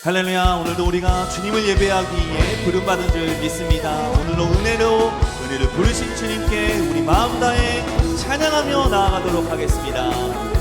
할렐루야 오늘도 우리가 주님을 예배하기 위해 부름받은 줄 믿습니다. 오늘도 은혜로 은혜를 부르신 주님께 우리 마음 다해 찬양하며 나아가도록 하겠습니다.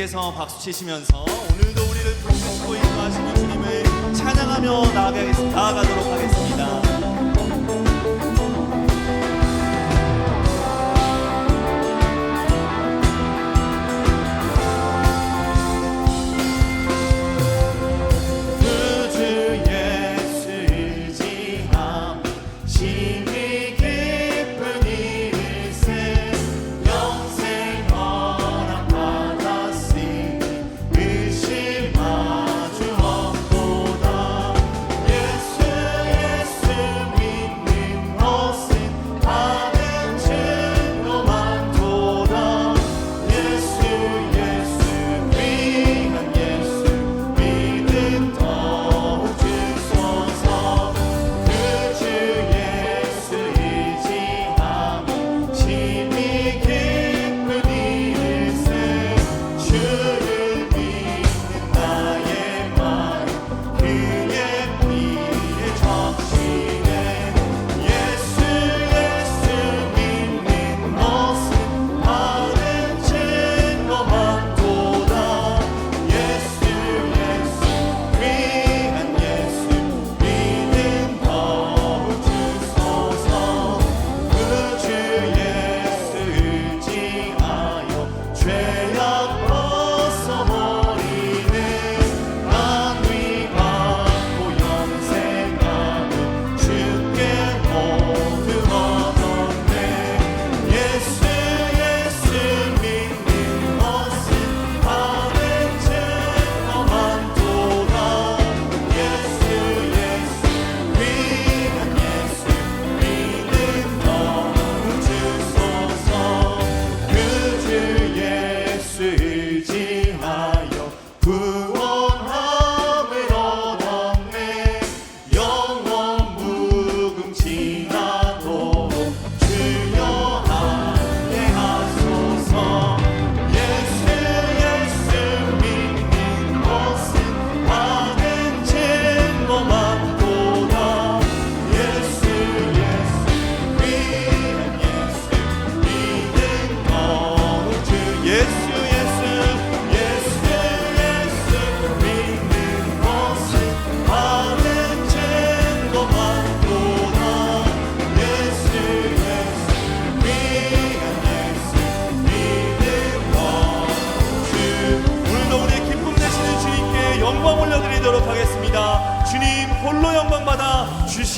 주님께서 박수 치시면서 오늘도 우리를 부르시고 인도하시는 주님을 찬양하며 나아가겠, 나아가도록 하겠습니다.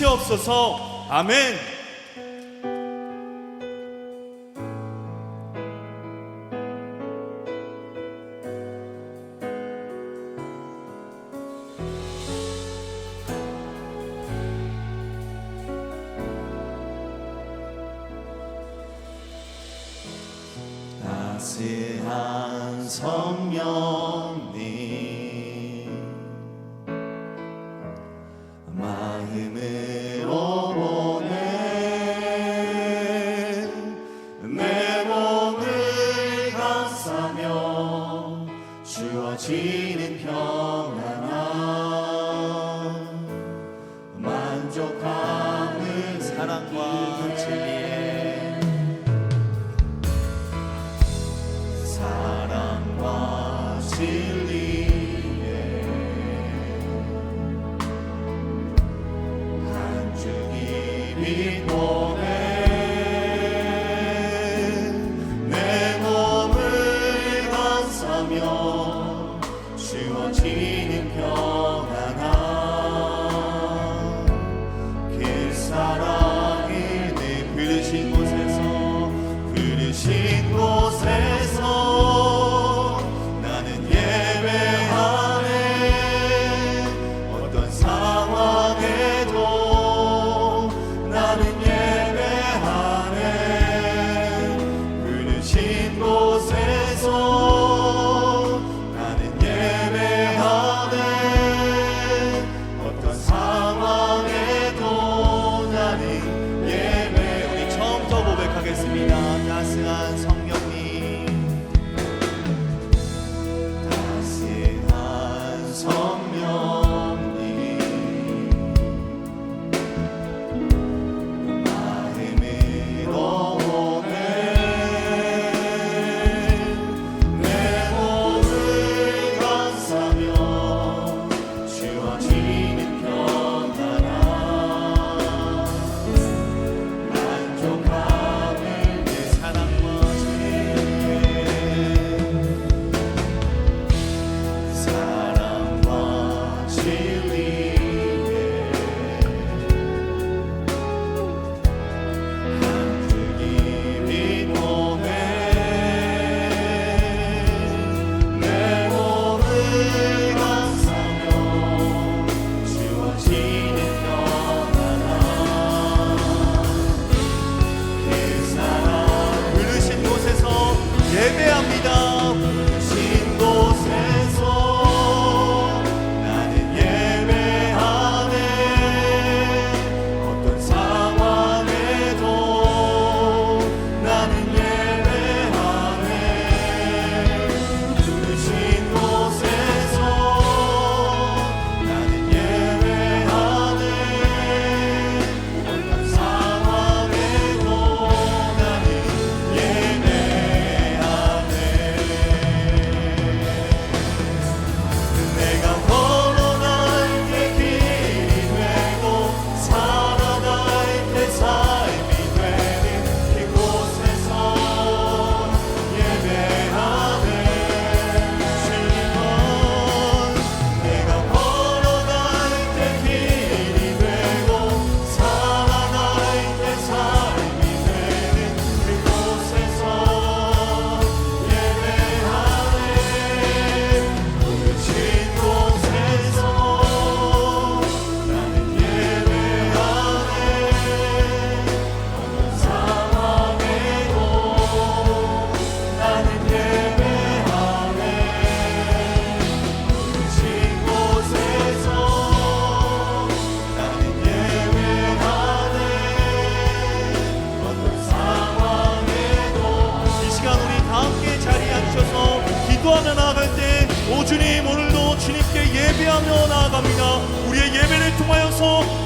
주시옵소서. 아멘. 한 성령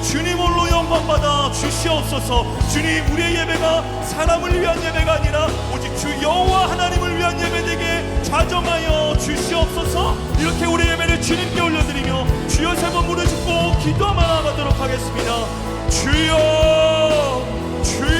주님으로 영광받아 주시옵소서. 주님 우리의 예배가 사람을 위한 예배가 아니라 오직 주 여호와 하나님을 위한 예배되게 좌정하여 주시옵소서. 이렇게 우리 예배를 주님께 올려드리며 주여 세번 무릎 짚고 기도만 하도록 하겠습니다. 주여 주여.